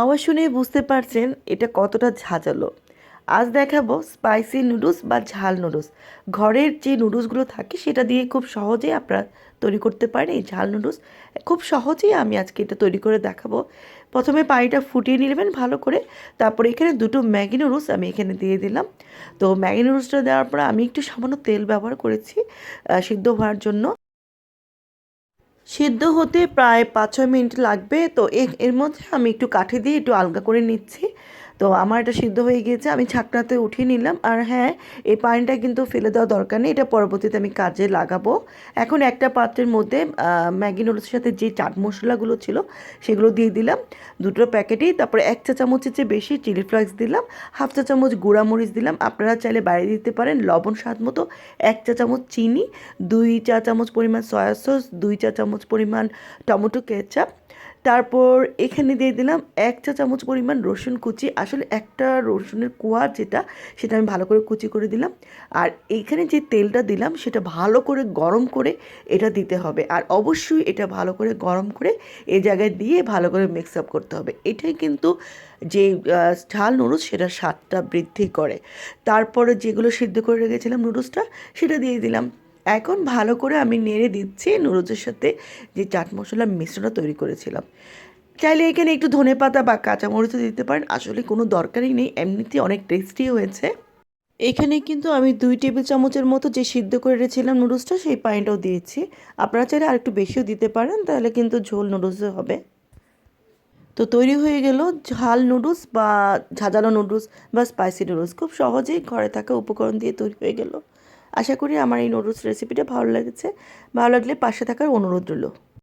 আওয়াজ শুনে বুঝতে পারছেন এটা কতটা ঝাঁঝালো। আজ দেখাবো স্পাইসি নুডলস বা ঝাল নুডলস ঘরের যে নুডলসগুলো থাকে সেটা দিয়ে খুব সহজেই আপনারা তৈরি করতে পারেন এই ঝাল নুডলস খুব সহজেই আমি আজকে এটা তৈরি করে দেখাবো। প্রথমে পানিটা ফুটিয়ে নেবেন ভালো করে। তারপরে এখানে দুটো ম্যাগি নুডলস আমি এখানে দিয়ে দিলাম। তো ম্যাগি নুডলসটা দেওয়ার পর আমি একটু সামান্য তেল ব্যবহার করেছি সিদ্ধ হওয়ার জন্য। সিদ্ধ হতে প্রায় পাঁচ ছয় মিনিট লাগবে। তো এর মধ্যে আমি একটু কাঠি দিয়ে একটু আলগা করে নিচ্ছি। তো আমার এটা সিদ্ধ হয়ে গিয়েছে, আমি ছাকনাতে উঠিয়ে নিলাম। আর হ্যাঁ এই পানিটা কিন্তু ফেলে দেওয়া দরকার নেই, এটা পরবর্তীতে আমি কাজে লাগাবো। এখন একটা পাত্রের মধ্যে ম্যাগি নুডলসের সাথে যে চাট মশলাগুলো ছিল, সেগুলো দিয়ে দিলাম। দুটো প্যাকেটেই, তারপরে এক চা চামচের চেয়ে বেশি চিলি ফ্লেক্স দিলাম। হাফ চা চামচ গুঁড়া মরিচ দিলাম। আপনারা চাইলে বাইরে দিতে পারেন, লবণ স্বাদ মতো। এক চা চামচ চিনি, দুই চা চামচ পরিমাণ সয়া সস, দুই চা চামচ পরিমাণ টমেটো কেচাপ তারপর এখানে দিয়ে দিলাম এক চা চামচ পরিমাণ রসুন কুচি। আসলে একটা রসুনের কোয়া যেটা, সেটা আমি ভালো করে কুচি করে দিলাম। আর এইখানে যে তেলটা দিলাম, সেটা ভালো করে গরম করে এটা দিতে হবে। আর অবশ্যই এটা ভালো করে গরম করে এ জায়গায় দিয়ে ভালো করে মিক্স আপ করতে হবে। এটাই কিন্তু যে ঝাল নুডলস সেটা স্বাদটা বৃদ্ধি করে। তারপরে যেগুলো সিদ্ধ করে রেখেছিলাম নুডলসটা, সেটা দিয়ে দিলাম। এখন ভালো করে আমি নেড়ে দিচ্ছি নুডলসের সাথে যে চাট মশলার মিশ্রণটা তৈরি করেছিলাম। চাইলে এখানে একটু ধনে পাতা বা কাঁচামরিচও দিতে পারেন, আসলে কোনো দরকারই নেই এমনিতে অনেক টেস্টি হয়েছে। এখানে কিন্তু আমি দুই টেবিল চামচের মতো যে সিদ্ধ করে রেখেছিলাম নুডলসটা, সেই পানিটাও দিয়েছি। আপনারা চাইলে আর একটু বেশিও দিতে পারেন, তাহলে কিন্তু ঝোল নুডলসও হবে। তো তৈরি হয়ে গেল ঝাল নুডলস বা ঝাঁঝালো নুডলস বা স্পাইসি নুডলস। খুব সহজেই ঘরে থাকা উপকরণ দিয়ে তৈরি হয়ে গেল। আশা করি আমার এই নুডলস রেসিপিটা ভালো লেগেছে। ভালো লাগলে পাশে থাকার অনুরোধ রইল।